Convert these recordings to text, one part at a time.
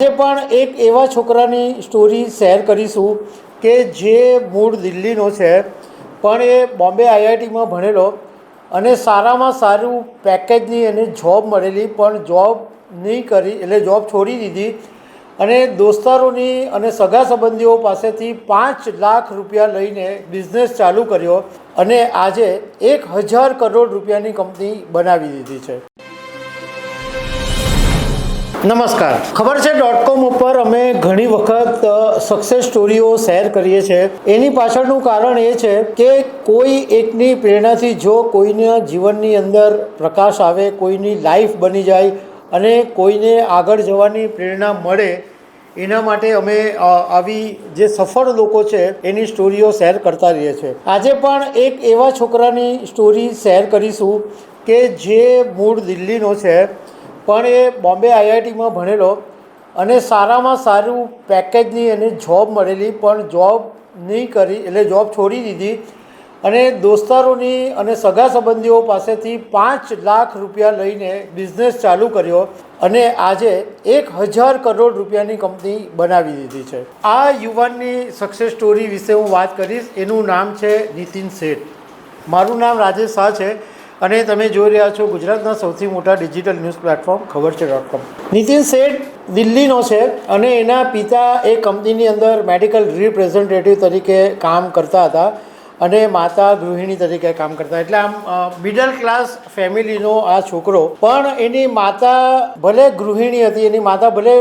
આજે પણ એક એવા છોકરાની સ્ટોરી શેર કરીશું કે જે મૂળ દિલ્હીનો છે, પણ એ બોમ્બે આઈઆઈટીમાં ભણેલો અને સારામાં સારું પેકેજની એને જોબ મળેલી, પણ જોબ નહીં કરી, એટલે જોબ છોડી દીધી અને દોસ્તારોની અને સગા સંબંધીઓ પાસેથી પાંચ લાખ રૂપિયા લઈને બિઝનેસ ચાલુ કર્યો અને આજે એક હજાર કરોડ રૂપિયાની કંપની બનાવી દીધી છે. નમસ્કાર. ખબર છે. ડોટ કોમ ઉપર અમે ઘણી વખત સક્સેસ સ્ટોરીઓ શેર કરીએ છીએ. એની પાછળનું કારણ એ છે કે કોઈ એકની પ્રેરણાથી જો કોઈના જીવનની અંદર પ્રકાશ આવે, કોઈની લાઈફ બની જાય અને કોઈને આગળ જવાની પ્રેરણા મળે, એના માટે અમે આવી જે સફળ લોકો છે એની સ્ટોરીઓ શેર કરતા રહીએ છીએ. આજે પણ એક એવા છોકરાની સ્ટોરી શેર કરીશું કે જે મૂળ દિલ્હીનો છે. પણ એ બોમ્બે આઈઆઈટીમાં ભણેલો અને સારામાં સારું પેકેજની એને જોબ મળેલી, પણ જોબ નહીં કરી, એટલે જોબ છોડી દીધી અને દોસ્તારોની અને સગા સંબંધીઓ પાસેથી પાંચ લાખ રૂપિયા લઈને બિઝનેસ ચાલુ કર્યો અને આજે એક હજાર કરોડ રૂપિયાની કંપની બનાવી દીધી છે. આ યુવાનની સક્સેસ સ્ટોરી વિશે હું વાત કરીશ. એનું નામ છે નીતિન શેઠ. મારું નામ રાજેશ શાહ છે. અને તમે જોઈ રહ્યા છો ગુજરાતના સૌથી મોટા ડિજિટલ ન્યૂઝ પ્લેટફોર્મ, ખબર છે ડોટ કોમ નીતિન શેઠ દિલ્હીનો છે અને એના પિતા એ કંપનીની અંદર મેડિકલ રિપ્રેઝેન્ટેટિવ તરીકે કામ કરતા હતા. અને માતા ગૃહિણી તરીકે કામ કરતા. એટલે આમ મિડલ ક્લાસ ફેમિલીનો આ છોકરો, પણ એની માતા ભલે ગૃહિણી હતી, એની માતા ભલે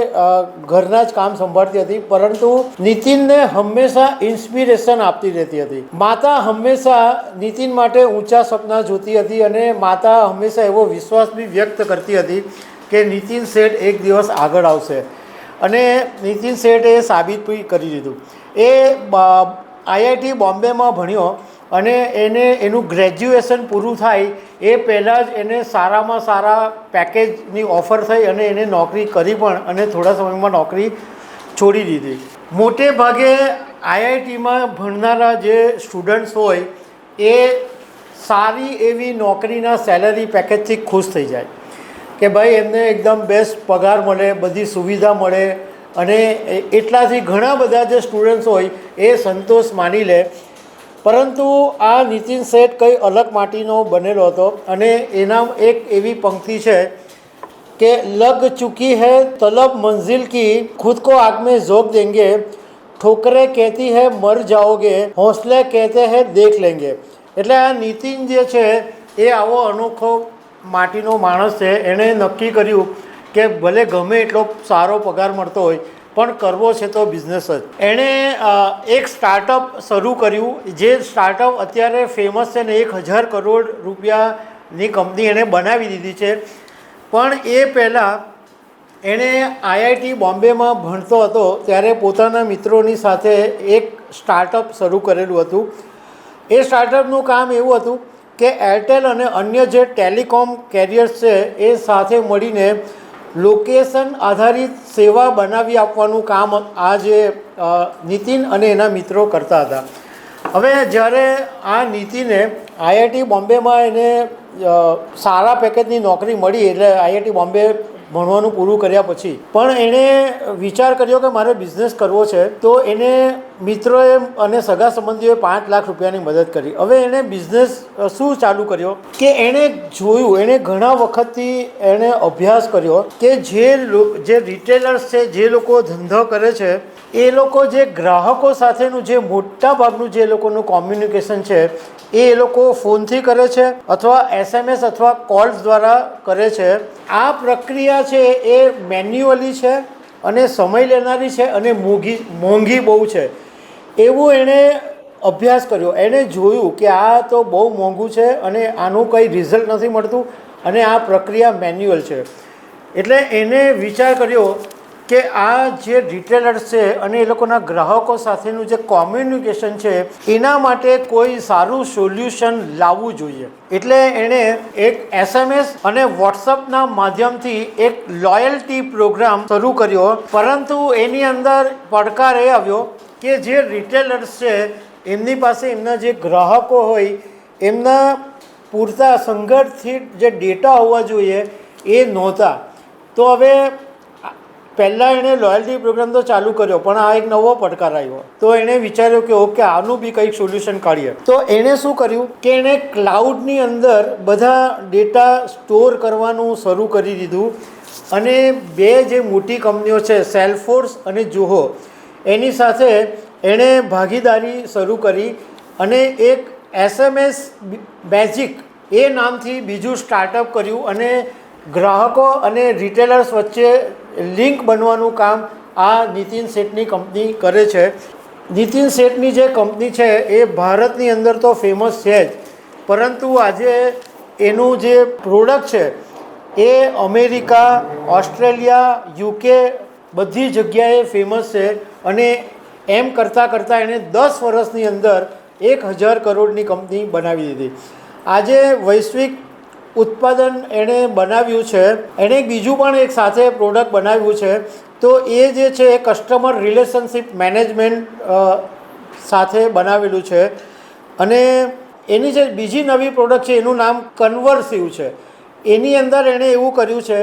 ઘરના જ કામ સંભાળતી હતી, પરંતુ નીતિનને હંમેશા ઇન્સ્પિરેશન આપતી રહેતી હતી. માતા હંમેશા નીતિન માટે ઊંચા સપના જોતી હતી અને માતા હંમેશા એવો વિશ્વાસ બી વ્યક્ત કરતી હતી કે નીતિન શેઠ એક દિવસ આગળ આવશે. અને નીતિન શેઠે સાબિત બી કરી દીધું. એ આઈઆઈટી બોમ્બેમાં ભણ્યો અને એને એનું ગ્રેજ્યુએશન પૂરું થાય એ પહેલાં જ એને સારામાં સારા પેકેજની ઓફર થઈ અને એને નોકરી કરી પણ અને થોડા સમયમાં નોકરી છોડી દીધી. મોટે ભાગે આઈઆઈટીમાં ભણનારા જે સ્ટુડન્ટ્સ હોય એ સારી એવી નોકરીના સેલરી પેકેજથી ખુશ થઈ જાય કે ભાઈ એમને એકદમ બેસ્ટ પગાર મળે, બધી સુવિધા મળે અને એટલાથી ઘણા બધા જે સ્ટુડન્ટ્સ હોય, એ સંતોષ માની લે. પરંતુ આ નીતિન શેઠ કંઈ અલગ માટીનો બનેલો હતો અને એના એક એવી પંક્તિ છે કે, લગ ચૂકી હૈ, તલબ મંઝિલ કી, ખુદ કો આગ મેં ઝોંક દેંગે. ઠોકરે કહેતી હૈ, મર જાઓગે. હોંસલે કહેતે હૈ, દેખ લેંગે. એટલે આ નીતિન જે છે, એ આવો અનોખો માટીનો માણસ છે. એણે નક્કી કર્યું કે ભલે ગમે એટલો સારો પગાર મળતો હોય, પણ કરવો છે તો બિઝનેસ જ. એણે એક સ્ટાર્ટઅપ શરૂ કર્યું, જે સ્ટાર્ટઅપ અત્યારે ફેમસ છે ને એક હજાર કરોડ રૂપિયાની કંપની એણે બનાવી દીધી છે. પણ એ પહેલાં એણે આઈઆઈટી બોમ્બેમાં ભણતો હતો, ત્યારે પોતાના મિત્રોની સાથે એક સ્ટાર્ટઅપ શરૂ કરેલું હતું. એ સ્ટાર્ટઅપનું કામ એવું હતું કે એરટેલ અને અન્ય જે ટેલિકોમ કેરિયર્સ છે, એ સાથે મળીને લોકેશન આધારિત સેવા બનાવી આપવાનું કામ આ જે નીતિન અને એના મિત્રો કરતા હતા. હવે જ્યારે આ નીતિને આઈઆઈટી બોમ્બેમાં એને સારા પેકેજની નોકરી મળી એટલે આઈઆઈટી બોમ્બે ભણવાનું પૂરું કર્યા પછી. પણ એણે વિચાર કર્યો કે મારે બિઝનેસ કરવો છે, તો એને મિત્રોએ અને સગા સંબંધીઓએ પાંચ લાખ રૂપિયાની મદદ કરી. હવે એણે બિઝનેસ શું ચાલુ કર્યો? કે એણે જોયું, એણે ઘણા વખતથી એણે અભ્યાસ કર્યો કે જે જે રિટેલર્સ છે, જે લોકો ધંધો કરે છે, એ લોકો જે ગ્રાહકો સાથેનું જે મોટા ભાગનું જે લોકોનું કોમ્યુનિકેશન છે, એ એ લોકો ફોનથી કરે છે અથવા એસએમએસ અથવા કોલ્સ દ્વારા કરે છે. આ પ્રક્રિયા છે એ મેન્યુઅલી છે અને સમય લેનારી છે અને મોંઘી મોંઘી બહુ છે. એવું એણે અભ્યાસ કર્યો. એણે જોયું કે આ તો બહુ મોંઘું છે અને આનું કંઈ રિઝલ્ટ નથી મળતું અને આ પ્રક્રિયા મેન્યુઅલ છે. એટલે એને વિચાર કર્યો કે આ જે રિટેલર્સ છે અને એ લોકોના ગ્રાહકો સાથેનું જે કોમ્યુનિકેશન છે, એના માટે કોઈ સારું સોલ્યુશન લાવવું જોઈએ. એટલે એણે એક એસએમએસ અને વોટ્સઅપના માધ્યમથી એક લોયલ્ટી પ્રોગ્રામ શરૂ કર્યો. પરંતુ એની અંદર પડકાર એ આવ્યો કે જે રિટેલર્સ છે, એમની પાસે એમના જે ગ્રાહકો હોય, એમના પૂરતા સંગઠિત જે ડેટા હોવા જોઈએ એ નહોતા. તો હવે પહેલાં એણે લોયલ્ટી પ્રોગ્રામ તો ચાલુ કર્યો, પણ આ એક નવો પડકાર આવ્યો. તો એણે વિચાર્યું કે ઓકે, આનું બી કંઈક સોલ્યુશન કાઢીએ. તો એણે શું કર્યું? કે એણે ક્લાઉડની અંદર બધા ડેટા સ્ટોર કરવાનું શરૂ કરી દીધું. અને બે જે મોટી કંપનીઓ છે સેલફોર્સ અને જુહો એની સાથે એણે ભાગીદારી શરૂ કરી અને એક એસએમએસ મેજિક એ નામથી બીજું સ્ટાર્ટઅપ કર્યું અને ગ્રાહકો અને રિટેલર્સ વચ્ચે લિંક બનવાનું કામ આ નીતિન શેઠની કંપની કરે છે. નીતિન શેઠની જે કંપની છે, એ ભારતની અંદર તો ફેમસ છે જ. પરંતુ આજે એનું જે પ્રોડક્ટ છે, એ અમેરિકા, ઓસ્ટ્રેલિયા, યુકે બધી જગ્યાએ ફેમસ છે અને એમ કરતાં કરતાં એણે દસ વર્ષની અંદર એક હજાર કરોડની કંપની બનાવી દીધી. આજે વૈશ્વિક ઉત્પાદન એણે બનાવ્યું છે. એણે બીજું પણ એક સાથે પ્રોડક્ટ બનાવ્યું છે. તો એ જે છે એ કસ્ટમર રિલેશનશિપ મેનેજમેન્ટ સાથે બનાવેલું છે. અને એની જે બીજી નવી પ્રોડક્ટ છે એનું નામ કન્વર્સિવ છે. એની અંદર એણે એવું કર્યું છે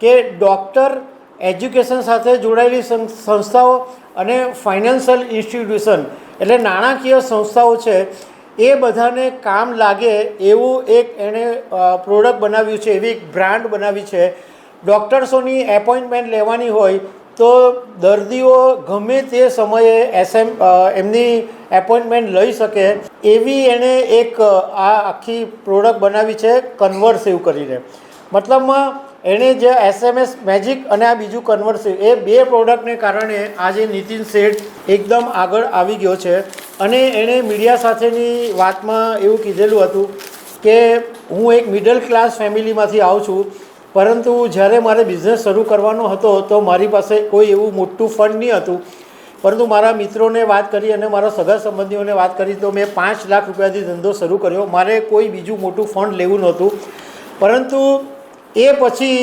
કે ડૉક્ટર એજ્યુકેશન સાથે જોડાયેલી સંસ્થાઓ અને ફાઇનાન્શિયલ ઇન્સ્ટિટ્યુશન એટલે નાણાકીય સંસ્થાઓ છે એ બધાને કામ લાગે એવું એક એણે પ્રોડક્ટ બનાવ્યું છે, એવી એક બ્રાન્ડ બનાવી છે. ડૉક્ટર્સોની એપોઇન્ટમેન્ટ લેવાની હોય તો દર્દીઓ ગમે તે સમયે એસએમ એમની એપોઇન્ટમેન્ટ લઈ શકે. એવી એણે એક આ આખી પ્રોડક્ટ બનાવી છે કન્વર્સિવ કરીને. મતલબમાં એણે જે એસએમએસ મેજિક અને આ બીજું કન્વર્સિવ એ બે પ્રોડક્ટને કારણે આજે નીતિન શેઠ એકદમ આગળ આવી ગયો છે. અને એણે મીડિયા સાથેની વાતમાં એવું કીધેલું હતું કે, હું એક મિડલ ક્લાસ ફેમિલીમાંથી આવું છું, પરંતુ જ્યારે મારે બિઝનેસ શરૂ કરવાનો હતો, તો મારી પાસે કોઈ એવું મોટું ફંડ નહીં હતું. પરંતુ મારા મિત્રોને વાત કરી અને મારા સગા સંબંધીઓને વાત કરી, તો મેં પાંચ લાખ રૂપિયાથી ધંધો શરૂ કર્યો. મારે કોઈ બીજું મોટું ફંડ લેવું નહોતું. પરંતુ એ પછી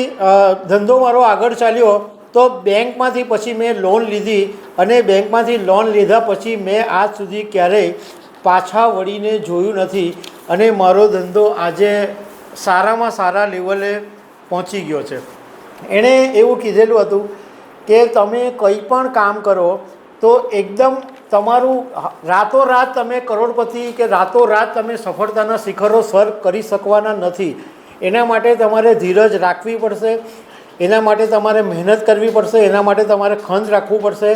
ધંધો મારો આગળ ચાલ્યો તો બેંકમાંથી પછી મેં લોન લીધી અને બેંકમાંથી લોન લીધા પછી મેં આજ સુધી ક્યારેય પાછા વળીને જોયું નથી અને મારો ધંધો આજે સારામાં સારા લેવલે પહોંચી ગયો છે. એણે એવું કીધેલું હતું કે તમે કંઈ પણ કામ કરો તો એકદમ તમારું રાતોરાત તમે કરોડપતિ કે રાતોરાત તમે સફળતાના શિખરો સર કરી શકવાના નથી. એના માટે તમારે ધીરજ રાખવી પડશે, એના માટે તમારે મહેનત કરવી પડશે, એના માટે તમારે ખંત રાખવું પડશે.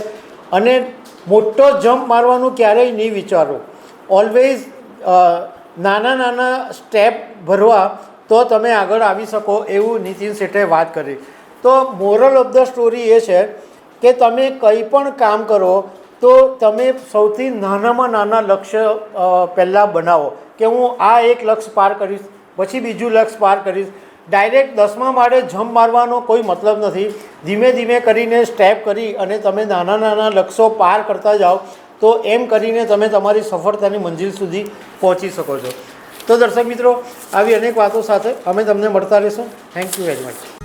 અને મોટો જમ્પ મારવાનું ક્યારેય નહીં વિચારો. ઓલવેઝ નાના નાના સ્ટેપ ભરવા તો તમે આગળ આવી શકો એવું નીતિન શેઠે વાત કરી. તો મોરલ ઓફ ધ સ્ટોરી એ છે કે તમે કંઈ પણ કામ કરો તો તમે સૌથી નાનામાં નાના લક્ષ્ય પહેલાં બનાવો. કે હું આ એક લક્ષ્ય પાર કરીશ પછી બીજું લક્ષ પાર કરીશ. ડાયરેક્ટ દસમા માળે જમ્પ મારવાનો કોઈ મતલબ નથી. ધીમે ધીમે કરીને સ્ટેપ કરી અને તમે નાના નાના લક્ષ્યો પાર કરતા જાઓ, તો એમ કરીને તમે તમારી સફળતાની મંજિલ સુધી પહોંચી શકો છો. તો દર્શક મિત્રો, આવી અનેક વાતો સાથે અમે તમને મળતા રહીશું. Thank you very much